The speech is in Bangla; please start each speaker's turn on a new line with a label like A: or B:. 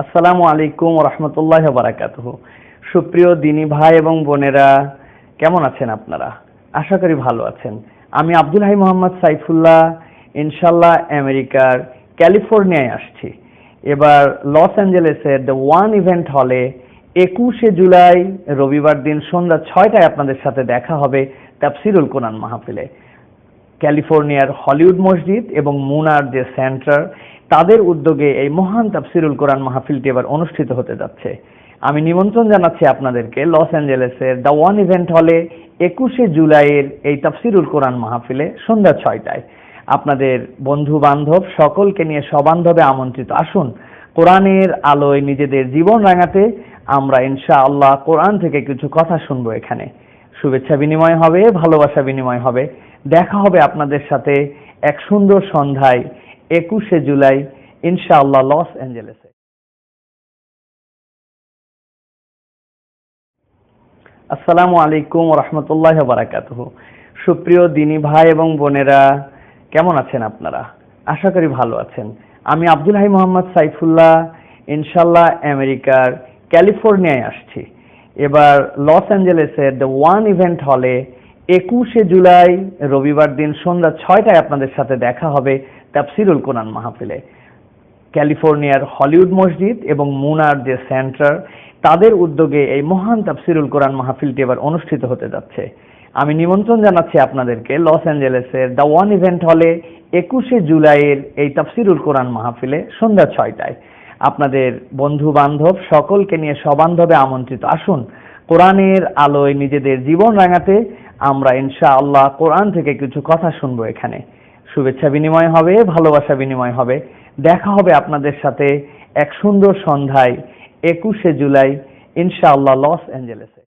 A: আসসালামু আলাইকুম রহমতুল্লাহ বারাকাতুহ। সুপ্রিয় দিনী ভাই এবং বোনেরা, কেমন আছেন আপনারা? আশা করি ভালো আছেন। আমি আব্দুল হাই মোহাম্মদ সাইফুল্লাহ ইনশাল্লাহ আমেরিকার ক্যালিফোর্নিয়ায় আসছি। এবার লস অ্যাঞ্জেলেসের দ্য ওয়ান ইভেন্ট হলে একুশে জুলাই রবিবার দিন সন্ধ্যা ছয়টায় আপনাদের সাথে দেখা হবে তাফসিরুল কোরআন মাহফিলে। ক্যালিফোর্নিয়ার হলিউড মসজিদ এবং মুনার যে সেন্টার, তাদের উদ্যোগে এই মহান তাফসিরুল কোরআন মাহফিলটি এবার অনুষ্ঠিত হতে যাচ্ছে। আমি নিমন্ত্রণ জানাচ্ছি আপনাদেরকে লস অ্যাঞ্জেলেসের দ্য ওয়ান ইভেন্ট হলে একুশে জুলাইয়ের এই তাফসিরুল কোরআন মাহফিলে সন্ধ্যা ছয়টায়। আপনাদের বন্ধু বান্ধব সকলকে নিয়ে সবান্ধবে আমন্ত্রিত আসুন। কোরআনের আলোয় নিজেদের জীবন রাঙাতে আমরা ইনশা আল্লাহ কোরআন থেকে কিছু কথা শুনব এখানে। শুভেচ্ছা বিনিময় হবে, ভালোবাসা বিনিময় হবে। দেখা হবে আপনাদের সাথে এক সুন্দর সন্ধ্যায়, একুশে জুলাই, ইনশাআল্লাহ লস অ্যাঞ্জেলেসে। আসসালামু আলাইকুম রহমতুল্লাহ বারাকাতুহ সুপ্রিয় দিনী ভাই এবং বোনেরা, কেমন আছেন আপনারা? আশা করি ভালো আছেন। আমি আব্দুল হাই মোহাম্মদ সাইফুল্লাহ ইনশাল্লাহ আমেরিকার ক্যালিফোর্নিয়ায় আসছি। এবার লস অ্যাঞ্জেলেসের দ্য ওয়ান ইভেন্ট হলে একুশে জুলাই, রবিবার দিন সন্ধ্যা ছয়টায় আপনাদের সাথে দেখা হবে তাফসিরুল কোরআন মাহফিলে। ক্যালিফোর্নিয়ার হলিউড মসজিদ এবং মুনার যে সেন্টার, তাদের উদ্যোগে এই মহান তাফসিরুল কোরআন মাহফিলটি এবার অনুষ্ঠিত হতে যাচ্ছে। আমি নিমন্ত্রণ জানাচ্ছি আপনাদেরকে লস অ্যাঞ্জেলেসের দ্য ওয়ান ইভেন্ট হলে একুশে জুলাইয়ের এই তাফসিরুল কোরআন মাহফিলে সন্ধ্যা ছয়টায়। আপনাদের বন্ধু বান্ধব সকলকে নিয়ে সবান্ধবে আমন্ত্রিত। আসুন, কোরআনের আলোয় নিজেদের জীবন রাঙাতে আমরা ইনশা আল্লাহ কোরআন থেকে কিছু কথা শুনব এখানে। শুভেচ্ছা বিনিময় হবে, ভালোবাসা বিনিময় হবে। দেখা হবে আপনাদের সাথে এক সুন্দর সন্ধ্যায়, একুশে জুলাই, ইনশাআল্লাহ লস অ্যাঞ্জেলেসে।